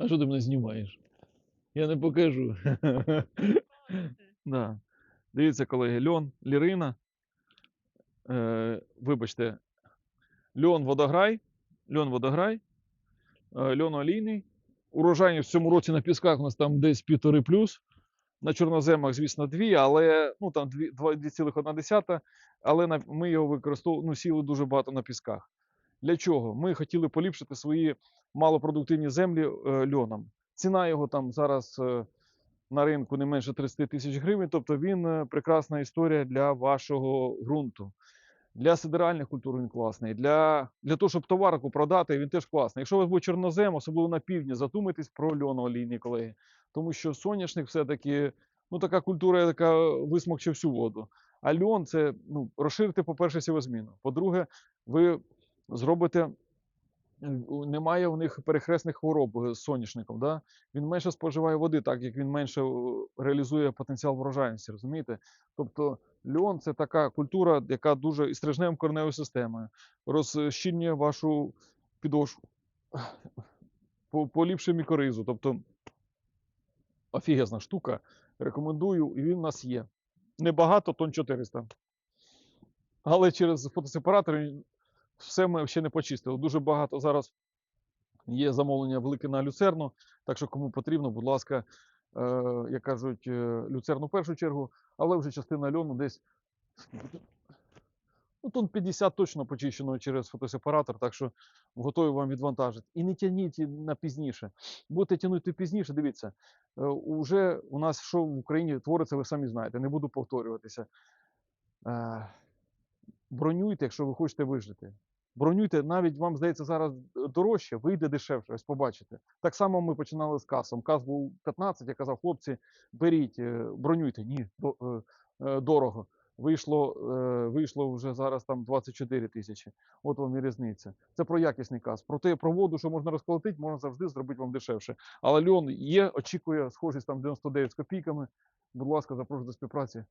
А що ти мене знімаєш? Я не покажу. да. Дивіться, колеги, льон, лірина. Е, вибачте, льон водограй, льон водограй, е, льон олійний. Урожайність в цьому році на пісках у нас там десь півтори плюс. На чорноземах, звісно, дві, але ну там дві- два- 2,1, але на, ми його використовували, ну, сіли дуже багато на пісках. Для чого? Ми хотіли поліпшити свої малопродуктивні землі е, льоном. Ціна його там зараз е, на ринку не менше 30 тисяч гривень, тобто він е, прекрасна історія для вашого ґрунту. Для сидеральних культур він класний. Для, для того, щоб товарику продати, він теж класний. Якщо у вас буде чорнозем, особливо на півдні, задумайтесь про льоноолійні, колеги. Тому що соняшник все-таки ну, така культура, яка висмокче всю воду. А льон це ну, розширити, по-перше, сівозміну. По-друге, ви зробите. Немає у них перехресних хвороб е, з соняшником. Да? Він менше споживає води, так як він менше реалізує потенціал врожайності, розумієте? Тобто льон це така культура, яка дуже і стрижнем кореневою системою, розщільнює вашу підошву, поліпшує мікоризу. Тобто офігезна штука. Рекомендую, і він у нас є. Небагато, тонн 400. Але через фотосепаратор все ми ще не почистили. Дуже багато зараз є замовлення велике на люцерну. Так що, кому потрібно, будь ласка, е, як кажуть, е, люцерну в першу чергу, але вже частина льону десь ну, тонн 50 точно почищено через фотосепаратор, так що готові вам відвантажити. І не тягніть на пізніше. Будете тягнути пізніше, дивіться, е, уже у нас що в Україні твориться, ви самі знаєте, не буду повторюватися. Е, Бронюйте, якщо ви хочете вижити. Бронюйте, навіть вам здається зараз дорожче, вийде дешевше, ось побачите. Так само ми починали з касом. Кас був 15, я казав, хлопці, беріть, е, бронюйте. Ні, е, е, дорого. Вийшло, е, вийшло вже зараз там 24 тисячі. От вам і різниця. Це про якісний каз. Про те, про воду, що можна розколотити, можна завжди зробити вам дешевше. Але льон є, очікує схожість там 99 з копійками. Будь ласка, запрошую до співпраці.